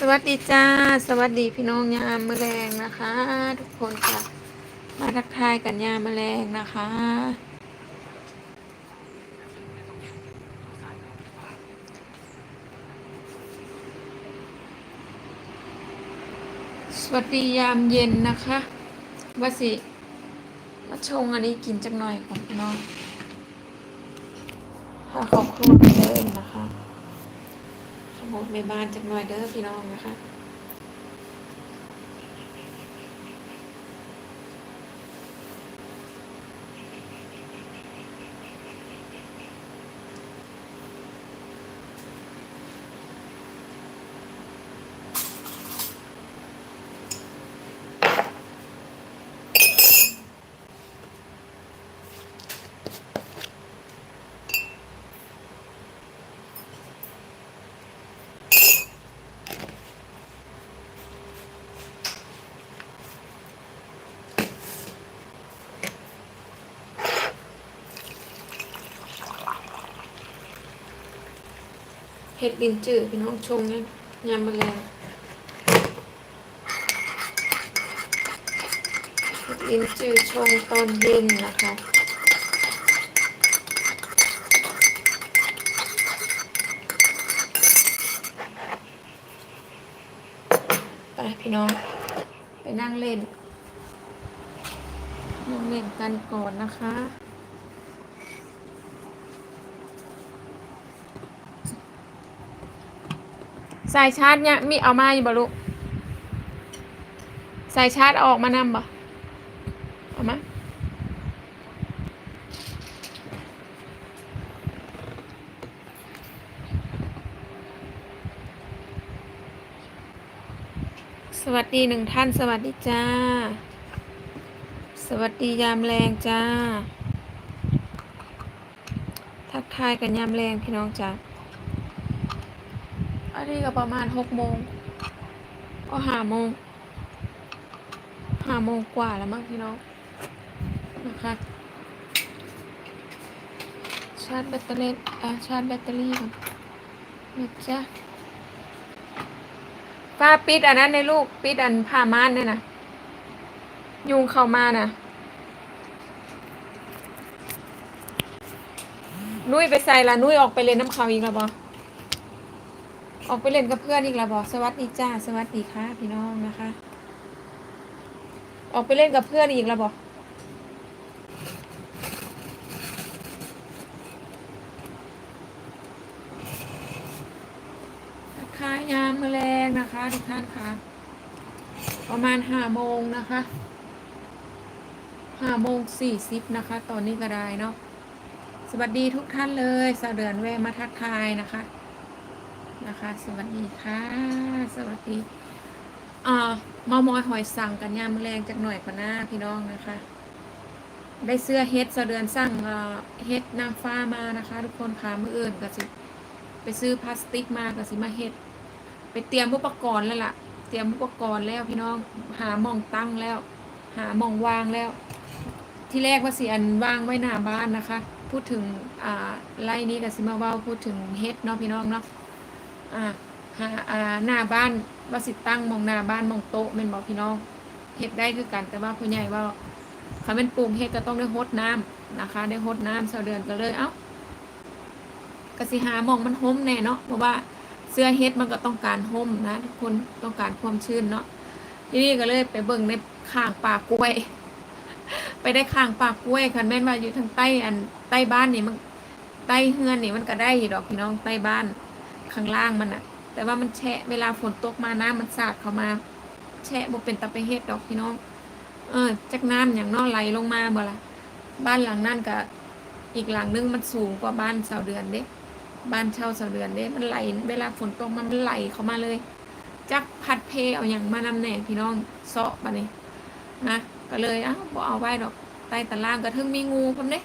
สวัสดีจ้า สวัสดีพี่น้องยามมะแรงนะคะ ทุกคนค่ะ มาทักทายกันยามมะแรงนะคะสวัสดียามเย็นนะคะว่าสิมาชงอันนี้กินจักหน่อยของพี่น้องพาครอบครัวไปเดินนะคะ โมยในบ้านจักหน่อยเด้อพี่น้องนะคะ เห็ดลินจืดพี่น้องชงเนี่ยยำแมลงเห็ดลินจืดชงตอนเย็นนะคะไปพี่น้อง ไปนั่งเล่น นั่งเล่นกันก่อนนะคะ สายชาร์จเนี่ยมีเอามาอยู่บ่ลูกสายชาร์จอออกมานำบ่เอามาสวัสดีหนึ่งท่านสวัสดีจ้า สวัสดียามแรงจ้า ทักทายกันยามแรงพี่น้องจ้า อันนี้ก็ประมาณหกโมงก็ห้าโมงห้าโมงกว่าแล้วมั้งพี่น้องนะคะชาร์จแบตเตอรี่อะชาร์จแบตเตอรี่ก่อนนะจ๊ะป้าปิดอันนั้นในลูกปิดอันผ้าม่านเนี่ยนะยุงเข้ามาน่ะนุ้ยไปใส่ละนุ้ยออกไปเล่นน้ำเขาอีกแล้วบอ ออกไปเล่นกับเพื่อนอีกแล้วบอกสวัสดีจ้าสวัสดีค่ะพี่น้องนะคะ ออกไปเล่นกับเพื่อนอีกแล้วบอกขายยามแมลงนะคะทุกท่านค่ะประมาณห้าโมงนะคะห้าโมงสี่สิบนะคะ ตอนนี้ก็ได้เนาะสวัสดีทุกท่านเลยสาวเดือนแวะมาทักทายนะคะ นะคะ สวัสดีค่ะ สวัสดีอ่ามามอยหอยสั่งกันยามแมลงจากหน่อยกว่าหน้าพี่น้องนะคะ ได้เสื้อเฮ็ดสเดือนสั่งเอ่อเฮดนางฟ้ามานะคะ ทุกคนค่ะมืออื่นก็สิไปซื้อพลาสติกมาก็สิมาเฮดไปเตรียมอุปกรณ์แล้วล่ะ เตรียมอุปกรณ์แล้วพี่น้องหาหมองตั้งแล้ว หาหมองวางแล้ว ที่แรกว่าสิอันวางไว้หน้าบ้านนะคะ พูดถึงอ่าไล่นี้ก็สิมาเว้าพูดถึงเฮดเนาะพี่น้องเนาะ อ่าหาอ่าหน้าบ้านว่าสิตั้งมองหน้าบ้านมองโต๊ะแม่นบอกพี่น้องเฮ็ดได้คือกันแต่ว่าผู้ใหญ่ว่าถ้าเป็นปลูกเฮ็ดก็ต้องได้ฮดน้ำนะคะ ได้ฮดน้ำเสาเดือนก็เลยเอ้ากสิหามองมันห่มแน่เนาะเพราะว่าเสื้อเฮ็ดมันก็ต้องการห่มนะทุกคนต้องการความชื้นเนาะที่นี่ก็เลยไปเบิ่งในข้างป่ากล้วย ไปได้ข้างป่ากล้วยคันแม่นว่าอยู่ทางใต้อันใต้บ้านนี่มันใต้เฮือนนี่มันก็ได้ดอกพี่น้องใต้บ้าน ข้างล่างมันอะแต่ว่ามันแฉะเวลาฝนตกมาน้ำมันสาดเข้ามา แฉะบ่เป็นตะไปเฮ็ดดอกพี่น้อง เออจากน้ำอย่างนอไหลลงมาบ่ละบ้านหลังนั่นกับอีกหลังนึงมันสูงกว่าบ้านเสาเดือนเด้ บ้านเช่าเสาเดือนเด้ มันไหล เวลาฝนตกมามันไหลเข้ามาเลยจักพัดเพเอาอย่างมานำแน่พี่น้องเสาะบะนี่นะก็เลยอ้าวบ่เอาไว้ดอกใต้ตารางก็ถึงมีงูพร้อมเด้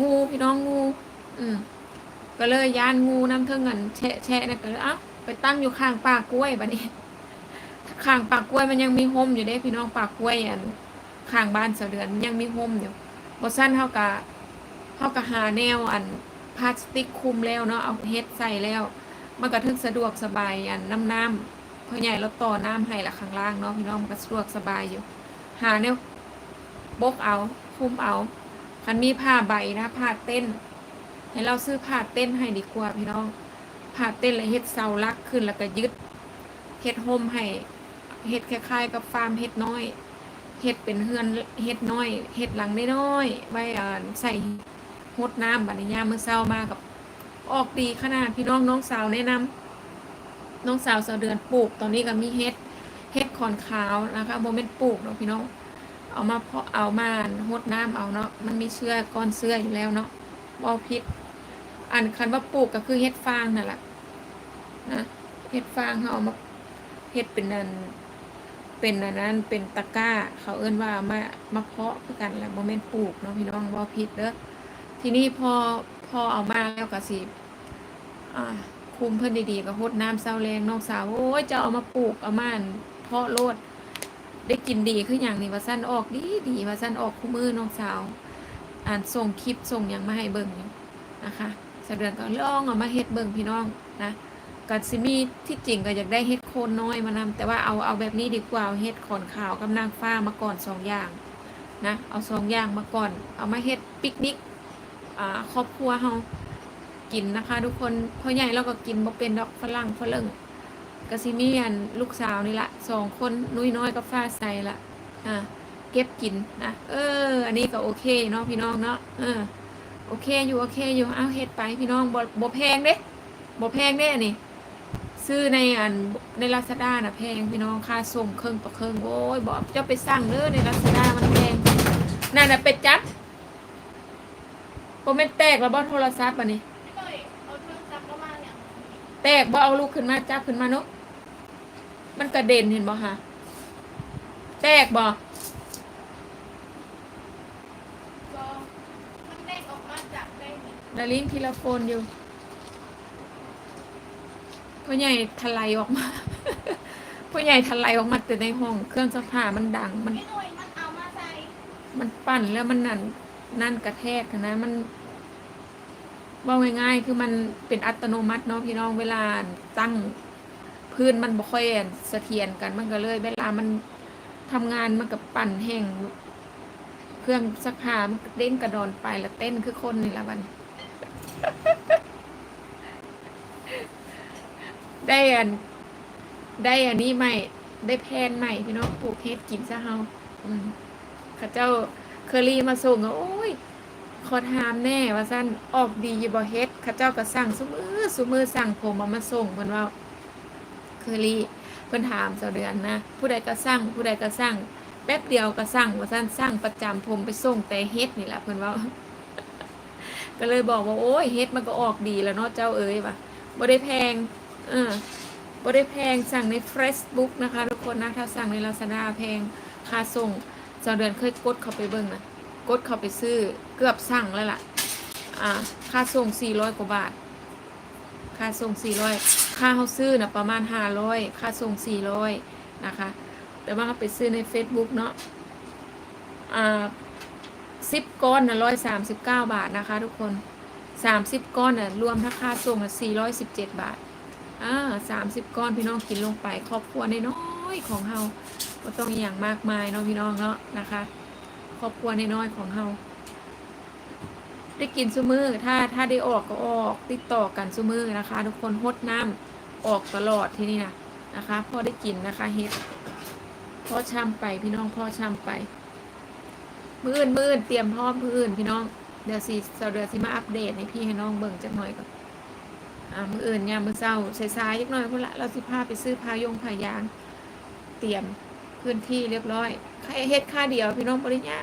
งูพี่น้องงู อืม ก็เลยย่านงูน้ำเทิงเงินแชะแชะเนี่ยก็เลยเอ้าไปตั้งอยู่ข้างป่ากล้วยบัดนี้ข้างป่ากล้วยมันยังมีห่มอยู่เด้พี่น้องป่ากล้วยอันข้างบ้านเสาเดือนมันยังมีห่มอยู่บสั้นเท่ากับเท่ากับหาแนวอันพลาสติกคุมแล้วเนาะเอาเฮ็ดใส่แล้ว มันก็ถึงสะดวกสบายอันน้ำน้ำเพราะใหญ่เราต่อน้ำให้ละข้างล่างเนาะพี่น้องมันก็สะดวกสบายอยู่ หาเนี่ยบกเอาคุมเอาคันมีผ้าใบนะผ้าเต้น ให้เราซื้อผ้าเต้นให้ดีกว่าพี่น้องผ้าเต้นแล้วเฮ็ดเสาลักขึ้นแล้วก็ยึดเฮ็ดโฮมให้เฮ็ดคล้ายๆกับฟาร์มเฮ็ดน้อยเฮ็ดเป็นเฮือนเฮ็ดน้อยเฮ็ดหลังน้อยๆไว้อ่าใส่หดน้ำบัดนี้ยามมื้อเช้ามากับ ออกดีขนาดพี่น้องน้องสาวแนะนำน้องสาวสาวเดือนปลูก ตอนนี้ก็มีเฮ็ดเฮ็ดขอนขาวนะคะโมเมนต์ปลูกเนาะพี่น้องเอามาเพาะเอามาหดน้ำเอาเนาะมันมีเชื้อก้อนเชื้ออยู่แล้วเนาะ บ่พิษอันคันว่าปลูกก็คือเฮ็ดฟางนั่นแหละนะเฮ็ดฟางเขาเอามาเฮ็ดเป็นนันเป็นอันนั้นเป็นตะกร้า เขาเอิ้นว่ามามาเพาะกันแหละโมเมนปลูกเนาะพี่น้องบ่พิษเด้อทีนี้พอพอเอามาแล้วก็สิอ่าคุมเพิ่อนดีๆก็หดน้ำเศร้าแรงน้องสาวโอ้ยจะเอามาปลูกเอามันเพาะโลดได้กินดีคืออย่างนี้ว่าสั้นออกดีดีว่าสั้นออกคู่มือน้องสาว อ่านส่งคลิปส่งอย่างมาให้เบิ่งอยู่นะคะสะเดือนก็ลองเอามาเฮ็ดเบิ่งพี่น้องนะกัสิมีที่จริงก็อยากได้เฮ็ดโคนน้อยมานำแต่ว่าเอาเอาแบบนี้ดีกว่าเฮ็ดขอนขาวกับนางฟ้ามาก่อนสองอย่างนะเอาสองอย่างมาก่อน เอามาเฮ็ดปิกนิกอ่าครอบครัวเฮากินนะคะ ทุกคนพ่อใหญ่เราก็กินบ่เป็นดอกฝรั่งฝรั่งกสิมีอันลูกสาวนี่ละสองคนนุ้ยน้อยกับฟ้าใสละอ่า ก็บกินนะเออ อันนี้ก็โอเคเนาะพี่น้องเนาะเออโอเคอยู่โอเคอยู่เอาเฮ็ดไปพี่น้องบ่บ่แพงเด้บ่แพงเด้อันนี้ซื้อในอันในลาซาด้าน่ะแพงพี่น้องค่าส่งเครื่องต่อเครื่องโอ้ยบอกจ้าไปสั่งเด้อในลาซาด้ามันแพงนั่นน่ะเป็ดจับบ่แม่นแตกแล้วบ่โทรศัพท์อันนี้แตกบ่เอาลูกขึ้นมาจับขึ้นมาเนาะมันกระเด็นเห็นบ่คะแตกบ่ ก็มันเด้งออกมาจากได้นี่ดาลินทีละโฟนอยู่พ่อใหญ่ทลายออกมาพ่อใหญ่ทลายออกมาแต่ในห้อง เครื่องซักผ้ามันดังมันพี่หน่วยมันเอามาใส่มันปั่นแล้วมันนั่นนั่นกระแทกนะ มันว่าง่ายๆ คือมันเป็นอัตโนมัติเนาะพี่น้องเวลาตั้งพื้นมันบ่ค่อยเสถียรกันมันก็เลย เวลามันทำงานมันกับปั่นแห้งเครื่องซักผ้ามันเด้งกระดอนไปแล้วเต้นคือคนนี่ละวัน ได้อัน ได้อันนี้ใหม่ ได้แพนใหม่พี่น้องปลูกเฮ็ดกินซะเฮาอืมข้าเจ้าเคอรี่มาส่งก็โอ้ยขอถามแน่ว่าสั้นออกดีอยู่บ่เฮ็ดข้าเจ้าก็สั่งซุมือซุมือสั่งผมมามาส่งเพิ่นว่าเคอรี่เพิ่นถามเจ้าเดือนนะผู้ใดก็สั่งผู้ใดก็สั่งแป๊บเดียวก็สั่งว่าสั้นสั่งประจำผมไปส่งแต่เฮ็ดนี่แหละเพิ่นว่า ก็เลยบอกว่าโอ้ยเฮ็ดมันก็ออกดีแล้วเนาะเจ้าเอ๋ยว่ะบ่ได้แพงเออบ่ได้แพงสั่งใน Facebook นะคะ ทุกคนนะถ้าสั่งใน Lazada แพงค่าส่งเจ้าเดือนเคยกดเข้าไปเบิ่งนะกดเข้าไปซื้อเกือบสั่งแล้วล่ะอ่าค่าส่ง 400 กว่าบาท ค่าส่ง 400 ค่าเขาซื้อนะประมาณ 500 ค่าส่ง 400 นะคะ แต่ว่าเขาไปซื้อใน Facebook เนาะอ่า 10ก้อนนะ139บเก้าบาทนะคะ ทุกคน30ก้อนน่ะรวมทั้งค่าส่งน่ะ417บเจ็ดบาทอ่า30ก้อนพี่น้องกินลงไปครอบครัวน้อยๆของเฮาก็ต้องอย่างมากมายเนาะพี่น้องเนาะนะคะ ครอบครัวน้อยๆของเฮาได้กินซุมือถ้าถ้าได้ออกก็ออกติดต่อกันซุมือนะคะ ทุกคนหดน้ำออกตลอดที่นี่นะนะคะพ่อได้กินนะคะเฮ็ดพ่อช่ำไปพี่น้องพ่อช่ำไป มืออื่นมืออื่นเตรียมพร้อมมืออื่นพี่น้อง เดี๋ยวสิเดี๋ยวสิมาอัปเดตให้พี่ให้น้องเบิ่งจักหน่อยก่อนอ่ามืออื่นยามมือเศร้าสายๆจักหน่อยพุ่นละเราสิพาไปซื้อพายงพายาง เตรียมพื้นที่เรียบร้อยใครเฮ็ดค่าเดียวพี่น้องปริญญา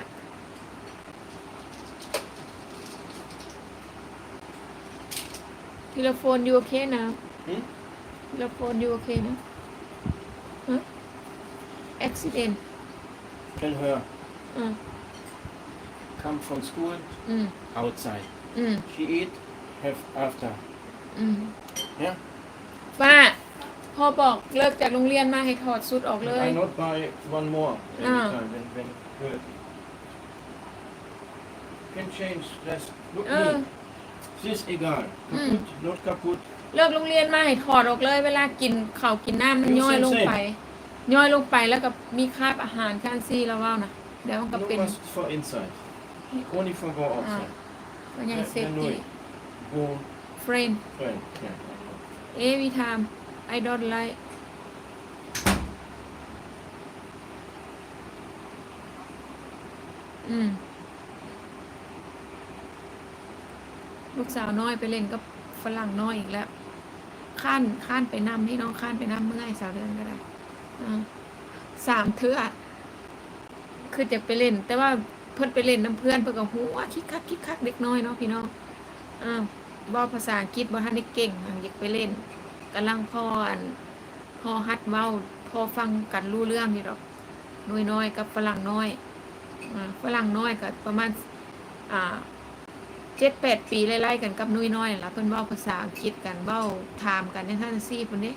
ทีละโฟนอยู่โอเคนะ Hmm? ทีละโฟนอยู่โอเคนะฮะอุบิเหตุ Tell her, อืม come from school อืม outside. อืม She eat, have after. อืม Yeah? ป้าพ่อบอกเลิกจากโรงเรียนมาให้ถอดสุดออกเลย I not buy one more every Ah. time when, when good. Can change. Just look เออ me. This egal. Mm. Kaputt, not kaputt. เลิกโรงเรียนมาให้ถอดออกเลย เวลากินข้าวกินน้ำมัน Use ย่อยลง same ไป ย่อยลงไปแล้วก็มีคราบอาหารแคลซี่แล้วว่านะเดี๋ยวมันก็ No เป็น was for inside. Only for go outside. ตัวใหญ่เซฟ Yeah, ตี้ Go เฟรน friend. Yeah. every time I don't like อืม ลูกสาวน้อยไปเล่นกับฝรั่งน้อยอีกแล้ว ข้านข้านไปนำให้น้องข้านไปนำเมื่อไงสาวเดือนก็ได้อ่าสามเทือคือจะไปเล่น แต่ว่า เพิ่อนไปเล่นน้ำเพื่อนเพิ่อนก็หัวคิกคักคิกคักเด็กน้อยเนาะพี่น้องอ่าบ่ภาษาอังกฤษบ่ทันได้เก่งอยากไปเล่นกำลังพออันพอฮัดเว้าพอฟังกันรู้เรื่องอยู่ดอกน้อยน้อยกับฝรั่งน้อยอฝรั่งน้อยก็ประมาณอ่าเจ็ดแปดปีไล่ๆกันกับนุ้ยน้อยนั่นล่ะเพิ่นเว้าภาษาอังกฤษกันเว้าถามกันในท่านซี่พุ่นเด้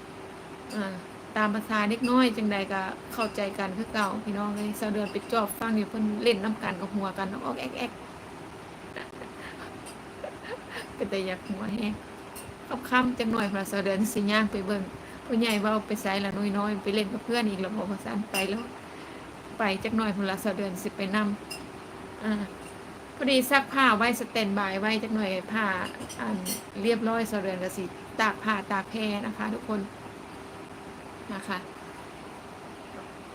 อ่า ตามภาษาเด็กน้อยจังใดก็เข้าใจกันคือเก่าพี่น้องเลยเสาเดือนไปจอบฟังอยู่เพิ่นเล่นน้ำกันกับหัวกันออกแอกแอกก็แต่อยากหัวแฮงขับค่ำจังหน่อยพระเสาเดือนสิย่างไปเบิ่งผู้ใหญ่เว้าไปไสละน้อยน้อยไปเล่นกับเพื่อนอีกแล้วบ่ภาษาไปแล้ว ไปจักหน่อยพุ่นละเสาเดือนสิไปนำอ่าพอดีซักผ้าไว้สแตนบายไว้จักหน่อยผ้าอันเรียบร้อยสะเรือนกสิตากผ้าตากแพรนะคะ ทุกคน นะคะ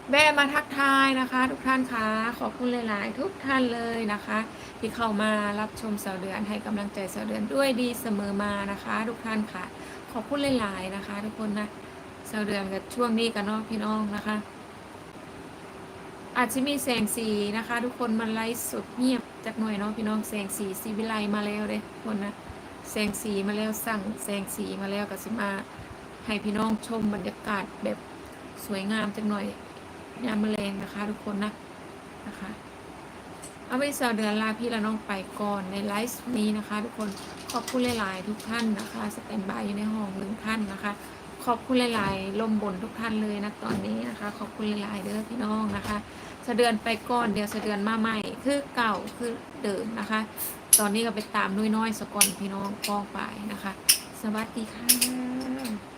แวะมาทักทายนะคะ ทุกท่านคะขอบคุณหลายๆ ทุกท่านเลยนะคะ ที่เข้ามารับชมสาวเดือนให้กำลังใจสาวเดือนด้วยดีเสมอมานะคะ ทุกท่านค่ะ ขอบคุณหลายๆนะคะ ทุกคนนะสาวเดือนกับช่วงนี้กันเนาะพี่น้องนะคะ อาจจะมีแสงสีนะคะ ทุกคนมันไลฟ์สดเงียบจากหน่อยเนาะพี่น้องแสงสีสีวิไลมาแล้วเลยทุกคนนะแสงสีมาแล้วสั่งแสงสีมาแล้วก็สิมา ให้พี่น้องชมบรรยากาศแบบสวยงามจากหน่อยยามมะแรงนะคะ ทุกคนนะนะคะเอาไปสาวเดือนลาพี่และน้องไปก่อนในไลฟ์นี้นะคะ ทุกคนขอบคุณหลายๆทุกท่านนะคะสแตนบายอยู่ในห้องหนึ่งท่านนะคะ ขอบคุณหลายๆลมบนทุกท่านเลยนะตอนนี้นะคะ ขอบคุณหลายๆเด้อพี่น้องนะคะสะเดือนไปก่อนเดี๋ยวสะเดือนมาใหม่ คือเก่าคือเดิมนะคะ ตอนนี้ก็ไปตามน้อยๆสกอนพี่น้องกองไปนะคะ สวัสดีค่ะ